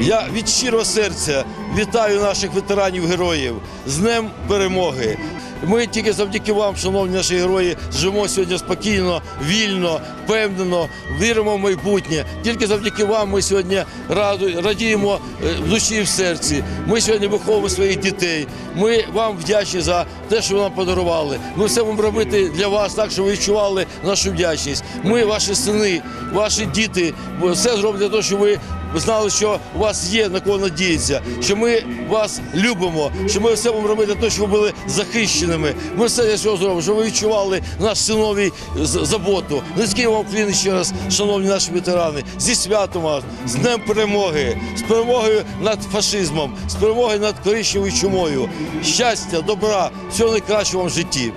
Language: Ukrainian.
Я від щирого серця вітаю наших ветеранів-героїв з Днем перемоги. Ми тільки завдяки вам, шановні наші герої, живемо сьогодні спокійно, вільно, впевнено, віримо в майбутнє. Тільки завдяки вам ми сьогодні радіємо е, в душі і в серці. Ми сьогодні виховуємо своїх дітей. Ми вам вдячні за те, що ви нам подарували. Ми все будемо робити для вас так, щоб ви відчували нашу вдячність. Ми, ваші сини, ваші діти, все зробимо для того, щоб ви знали, що у вас є на кого надіятися, що ми вас любимо, що ми все будемо робити того, щоб ви були захищеними. Ми все цього зробимо, щоб ви відчували наш синовий заботу. Низький вам клін ще раз, шановні наші ветерани, зі святом вас, з Днем перемоги, з перемогою над фашизмом, з перемогою над коричневою чумою. Щастя, добра, всього найкращого вам в житті.